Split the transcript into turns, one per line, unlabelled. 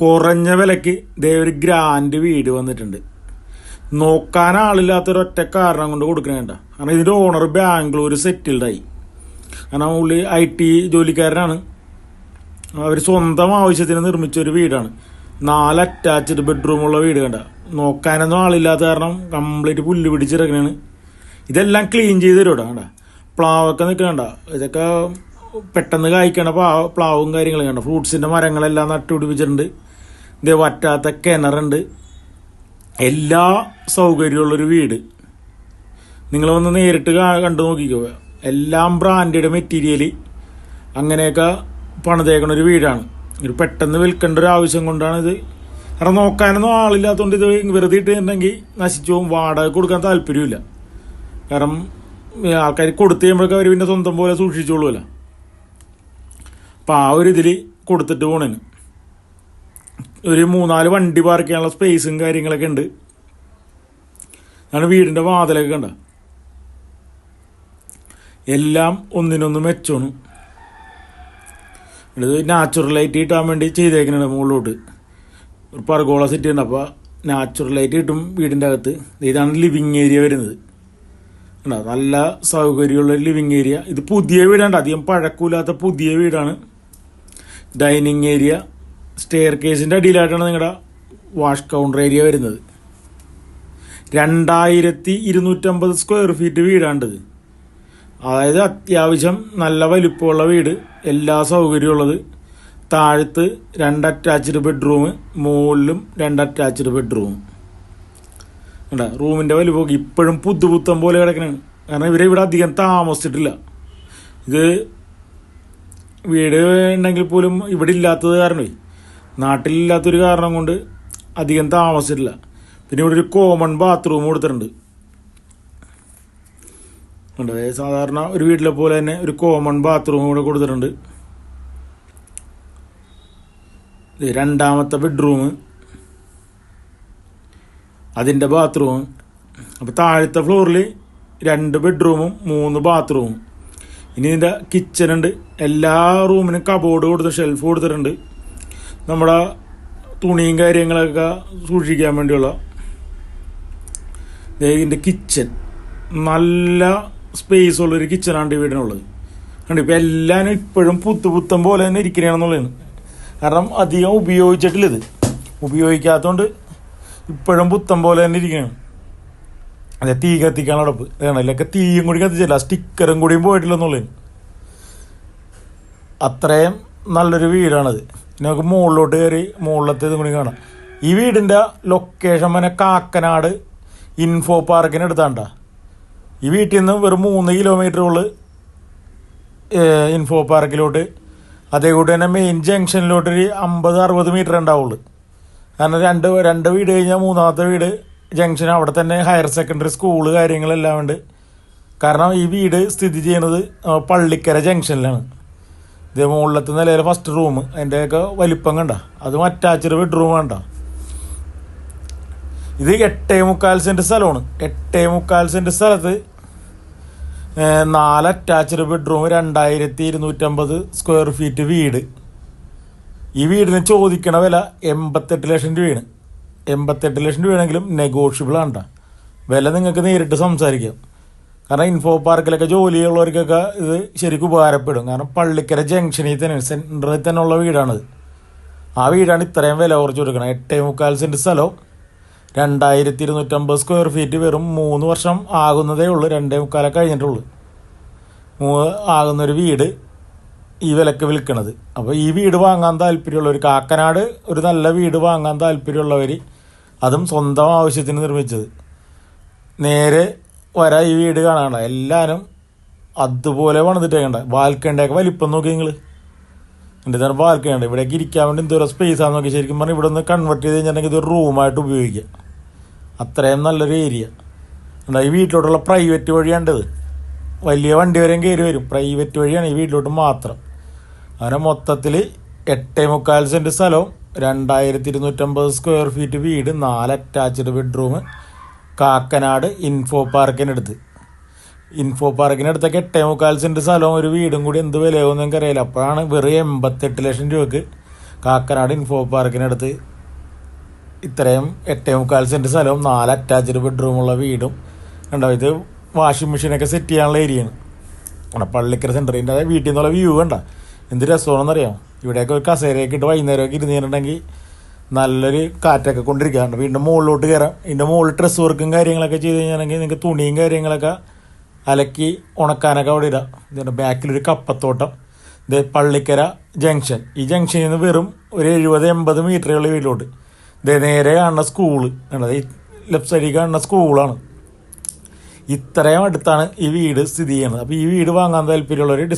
കുറഞ്ഞ വിലയ്ക്ക് ദേ ഒരു ഗ്രാൻഡ് വീട് വന്നിട്ടുണ്ട്. നോക്കാൻ ആളില്ലാത്തൊരൊറ്റ കാരണം കൊണ്ട് കൊടുക്കണേണ്ട കാരണം ഇതിന്റെ ഓണർ ബാംഗ്ലൂർ സെറ്റിൽഡായി കാരണം പുള്ളി ഐ ടി ജോലിക്കാരനാണ്. അവർ സ്വന്തം ആവശ്യത്തിന് നിർമ്മിച്ച ഒരു വീടാണ്. നാല് അറ്റാച്ച്ഡ് ബെഡ്റൂമുള്ള വീട് കണ്ട. നോക്കാനൊന്നും ആളില്ലാത്ത കാരണം കംപ്ലീറ്റ് പുല്ല് പിടിച്ചിറങ്ങണാണ് ഇതെല്ലാം ക്ലീൻ ചെയ്ത് തരും കണ്ട. പ്ലാവൊക്കെ നിൽക്കണണ്ട ഇതൊക്കെ പെട്ടെന്ന് കായ്ക്കണ പ്ലാവും കാര്യങ്ങളും കണ്ട. ഫ്രൂട്ട്സിന്റെ മരങ്ങളെല്ലാം നട്ടുപിടിപ്പിച്ചിട്ടുണ്ട്. ഇത് വറ്റാത്ത കിണറുണ്ട്. എല്ലാ സൗകര്യമുള്ളൊരു വീട്. നിങ്ങൾ വന്ന് നേരിട്ട് കണ്ടു നോക്കിക്കോ. എല്ലാം ബ്രാൻഡഡ് മെറ്റീരിയൽ അങ്ങനെയൊക്കെ പണിതേക്കണ ഒരു വീടാണ്. ഒരു പെട്ടെന്ന് വിൽക്കേണ്ട ഒരു ആവശ്യം കൊണ്ടാണ് ഇത്. കാരണം നോക്കാനൊന്നും ആളില്ലാത്തതുകൊണ്ട് ഇത് വെറുതെ ഇട്ടിട്ടുണ്ടെങ്കിൽ നശിച്ചു പോകും. വാടക കൊടുക്കാൻ താല്പര്യമില്ല കാരണം ആൾക്കാർ കൊടുത്തു കഴിയുമ്പോഴൊക്കെ അവർ പിന്നെ സ്വന്തം പോലെ സൂക്ഷിച്ചോളൂല്ലോ അപ്പം ആ ഒരു ഇതിൽ കൊടുത്തിട്ട് പോണേന്. ഒരു മൂന്നാൽ വണ്ടി പാർക്ക് ചെയ്യാനുള്ള സ്പേസും കാര്യങ്ങളൊക്കെ ഉണ്ട്. അതാണ് വീടിന്റെ വാതിലൊക്കെ കണ്ട? എല്ലാം ഒന്നിനൊന്ന് മെച്ചോണ് ഇത് നാച്ചുറൽ ലൈറ്റ് കിട്ടാൻ വേണ്ടി ചെയ്തേക്കുന്നുണ്ട് മുകളിലോട്ട്. ഒരു പർഗോള സിറ്റി ഉണ്ട്. അപ്പോൾ നാച്ചുറൽ ലൈറ്റ് കിട്ടും വീടിന്റെ അകത്ത്. ഇതാണ് ലിവിങ് ഏരിയ വരുന്നത്. ഉണ്ടോ നല്ല സൗകര്യമുള്ള ലിവിങ് ഏരിയ ഇത് പുതിയ വീടാണ്. അധികം പഴക്കമില്ലാത്ത പുതിയ വീടാണ്. ഡൈനിങ് ഏരിയ സ്റ്റെയർ കേസിന്റെ അടിയിലായിട്ടാണ് നിങ്ങളുടെ വാഷ് കൗണ്ടർ ഏരിയ വരുന്നത്. രണ്ടായിരത്തി ഇരുന്നൂറ്റമ്പത് സ്ക്വയർ ഫീറ്റ് വീടാണ്ടത് അതായത് അത്യാവശ്യം നല്ല വലിപ്പമുള്ള വീട് എല്ലാ സൗകര്യമുള്ളത് താഴത്ത് രണ്ട് അറ്റാച്ച്ഡ് ബെഡ്റൂം മുകളിലും രണ്ട് അറ്റാച്ച്ഡ് ബെഡ്റൂം കണ്ട? റൂമിന്റെ വലിപ്പം ഇപ്പോഴും പുതുപുത്തം പോലെ കിടക്കണാണ് കാരണം ഇവരെ ഇവിടെ അധികം താമസിച്ചിട്ടില്ല. ഇത് വീട് ഉണ്ടെങ്കിൽ പോലും ഇവിടെ ഇല്ലാത്തത് കാരണമേ നാട്ടിലില്ലാത്തൊരു കാരണം കൊണ്ട് അധികം താമസിച്ചിട്ടില്ല. പിന്നെ ഇവിടെ ഒരു കോമൺ ബാത്റൂം കൊടുത്തിട്ടുണ്ട്. അതായത് സാധാരണ ഒരു വീട്ടിലെ പോലെ തന്നെ ഒരു കോമൺ ബാത്റൂം ഇവിടെ കൊടുത്തിട്ടുണ്ട്. രണ്ടാമത്തെ ബെഡ്റൂം അതിന്റെ ബാത്റൂം അപ്പോൾ താഴത്തെ ഫ്ലോറിൽ രണ്ട് ബെഡ്റൂമും മൂന്ന് ബാത്റൂമും ഇനി ഇതിന്റെ കിച്ചൺ ഉണ്ട്. എല്ലാ റൂമിനും കബോർഡ് കൊടുത്ത് ഷെൽഫ് കൊടുത്തിട്ടുണ്ട്. നമ്മുടെ തുണിയും കാര്യങ്ങളൊക്കെ സൂക്ഷിക്കാൻ വേണ്ടിയുള്ള ഇതിന്റെ കിച്ചൺ നല്ല സ്പേസ് ഉള്ളൊരു കിച്ചണാണ് ഈ വീടിനുള്ളത്. കണ്ടു? ഇപ്പം എല്ലാം ഇപ്പോഴും പുത്തു പുത്തം പോലെ തന്നെ ഇരിക്കണമെന്നുള്ളതാണ് കാരണം അധികം ഉപയോഗിച്ചിട്ടില്ല ഇത്. ഉപയോഗിക്കാത്തതുകൊണ്ട് ഇപ്പോഴും പുത്തം പോലെ തന്നെ ഇരിക്കണം അതെ തീ കത്തിക്കാൻ അടപ്പ് ഇതാണ് ഇതിലൊക്കെ തീയും കൂടി കത്തിച്ചില്ല സ്റ്റിക്കറും കൂടിയും പോയിട്ടില്ല എന്നുള്ളതാണ് അത്രയും നല്ലൊരു വീടാണത്. നമുക്ക് മുകളിലോട്ട് കയറി മുകളിലത്തെ ഇതും കൂടി കാണാം. ഈ വീടിന്റെ ലൊക്കേഷൻ പിന്നെ കാക്കനാട് ഇൻഫോ പാർക്കിന് എടുത്താണ്ട. ഈ വീട്ടിൽ നിന്ന് വെറും മൂന്ന് കിലോമീറ്റർ ഉള്ളു ഇൻഫോ പാർക്കിലോട്ട് അതേ കൂടി തന്നെ മെയിൻ ജംഗ്ഷനിലോട്ടൊരു അമ്പത് അറുപത് മീറ്റർ ഉണ്ടാവുള്ളൂ. കാരണം രണ്ട് രണ്ട് വീട് കഴിഞ്ഞാൽ മൂന്നാമത്തെ വീട് ജംഗ്ഷൻ അവിടെ തന്നെ ഹയർ സെക്കൻഡറി സ്കൂൾ കാര്യങ്ങളെല്ലാം ഉണ്ട്. കാരണം ഈ വീട് സ്ഥിതി ചെയ്യുന്നത് പള്ളിക്കര ജംഗ്ഷനിലാണ് ഇതേ മുകളിലത്തെ നിലയിലെ ഫസ്റ്റ് റൂം അതിന്റെയൊക്കെ വലിപ്പം കണ്ട? അതും അറ്റാച്ച്ഡ് ബെഡ്റൂം വേണ്ട ഇത് എട്ടേ മുക്കാൽ സെന്റ് സ്ഥലമാണ്. എട്ടേ മുക്കാൽ സെന്റ് സ്ഥലത്ത് നാല് അറ്റാച്ച്ഡ് ബെഡ്റൂം രണ്ടായിരത്തി ഇരുന്നൂറ്റമ്പത് സ്ക്വയർ ഫീറ്റ് വീട്. ഈ വീടിന് ചോദിക്കണ വില എൺപത്തെട്ട് ലക്ഷം രൂപയാണ്. എൺപത്തെട്ട് ലക്ഷം രൂപയാണെങ്കിലും നെഗോഷ്യബിൾ ആണ് വില നിങ്ങൾക്ക് നേരിട്ട് സംസാരിക്കാം. കാരണം ഇൻഫോ പാർക്കിലൊക്കെ ജോലിയുള്ളവർക്കൊക്കെ ഇത് ശരിക്കും ഉപകാരപ്പെടും. കാരണം പള്ളിക്കര ജംഗ്ഷനിൽ തന്നെ സെന്ററിൽ തന്നെ ഉള്ള വീടാണിത്. ആ വീടാണ് ഇത്രയും വില കുറച്ച് കൊടുക്കണം എട്ടേ മുക്കാൽ സെന്റ് സ്ഥലവും രണ്ടായിരത്തി ഇരുന്നൂറ്റമ്പത് സ്ക്വയർ ഫീറ്റ് വെറും മൂന്ന് വർഷം ആകുന്നതേ ഉള്ളൂ. രണ്ടേ മുക്കാലൊക്കെ കഴിഞ്ഞിട്ടുള്ളൂ. മൂ ആകുന്നൊരു വീട് ഈ വിലക്ക് വിൽക്കണത്. അപ്പോൾ ഈ വീട് വാങ്ങാൻ താല്പര്യമുള്ളവർ കാക്കനാട് ഒരു നല്ല വീട് വാങ്ങാൻ താല്പര്യമുള്ളവർ അതും സ്വന്തം ആവശ്യത്തിന് നിർമ്മിച്ചത്. നേരെ വരാ ഈ വീട് കാണാണ്ട എല്ലാവരും അതുപോലെ പണിതിട്ടേക്കണ്ട. ബാൽക്കണിന്റെയൊക്കെ വലിപ്പം നോക്കി നിങ്ങൾ എന്റെ തന്നെ ബാൽക്കണി ഉണ്ട് ഇവിടേക്ക് ഇരിക്കാൻ വേണ്ടി എന്തോരം സ്പേസ് ആണെന്ന് നോക്കി. ശരിക്കും പറഞ്ഞാൽ ഇവിടെ നിന്ന് കൺവെർട്ട് ചെയ്ത് കഴിഞ്ഞിട്ടുണ്ടെങ്കിൽ ഇതൊരു റൂമായിട്ട് ഉപയോഗിക്കാം. അത്രയും നല്ലൊരു ഏരിയ എന്താ ഈ വീട്ടിലോട്ടുള്ള പ്രൈവറ്റ് വഴിയാണ്ടത് വലിയ വണ്ടി വരെയും കയറി വരും. പ്രൈവറ്റ് വഴിയാണ് ഈ വീട്ടിലോട്ട് മാത്രം. അങ്ങനെ മൊത്തത്തിൽ എട്ടേ മുക്കാൽ സെന്റ് സ്ഥലവും രണ്ടായിരത്തി ഇരുന്നൂറ്റമ്പത് സ്ക്വയർ ഫീറ്റ് വീട് നാല് അറ്റാച്ച്ഡ് ബെഡ്റൂം കാക്കനാട് ഇൻഫോ പാർക്കിനടുത്ത് ഇൻഫോ പാർക്കിനടുത്തൊക്കെ എട്ടേ മുക്കാൽ സെന്റ് സ്ഥലവും ഒരു വീടും കൂടി എന്ത് വിലയാവും നിങ്ങൾക്ക് അറിയില്ല അപ്പോഴാണ് വെറും എൺപത്തെട്ട് ലക്ഷം രൂപക്ക് കാക്കനാട് ഇൻഫോ പാർക്കിനടുത്ത് ഇത്രയും എട്ടേ മുക്കാൽ സെന്റ് സ്ഥലവും നാല് അറ്റാച്ച്ഡ് ബെഡ്റൂമുള്ള വീടും. കണ്ടോ ഇത് വാഷിംഗ് മെഷീനൊക്കെ സെറ്റ് ചെയ്യാനുള്ള ഏരിയയാണ് അവിടെ പള്ളിക്കര സെന്ററിന്റെ അതായത് വീട്ടിൽ നിന്നുള്ള വ്യൂ കണ്ട? എന്ത് രസമാണെന്നറിയാം? ഇവിടെയൊക്കെ ഒരു കസേരയൊക്കെ ഇട്ട് വൈകുന്നേരമൊക്കെ ഇരുന്ന് കഴിഞ്ഞിട്ടുണ്ടെങ്കിൽ നല്ലൊരു കാറ്റൊക്കെ കൊണ്ടിരിക്കാറുണ്ട്. വീണ്ടും മുകളിലോട്ട് കയറാം ഇതിന്റെ മുകളിൽ ഡ്രസ് വർക്കും കാര്യങ്ങളൊക്കെ ചെയ്ത് കഴിഞ്ഞാണെങ്കിൽ നിങ്ങൾക്ക് തുണിയും കാര്യങ്ങളൊക്കെ അലക്കി ഉണക്കാനൊക്കെ അവിടെ ഇടാം. ഇതിന്റെ ബാക്കിലൊരു കപ്പത്തോട്ടം. ഇത് പള്ളിക്കര ജംഗ്ഷൻ. ഈ ജംഗ്ഷനിൽ നിന്ന് വെറും ഒരു എഴുപത് എൺപത് മീറ്ററുകൾ വീട്ടിലോട്ട്. ഇത് നേരെ കാണുന്ന സ്കൂൾ കണ്ടത് ഈ ലെഫ്റ്റ് സൈഡിൽ കാണുന്ന സ്കൂളാണ് ഇത്രയും അടുത്താണ് ഈ വീട് സ്ഥിതി ചെയ്യുന്നത്. അപ്പോൾ ഈ വീട് വാങ്ങാൻ താല്പര്യമുള്ളവർ ഡിസ്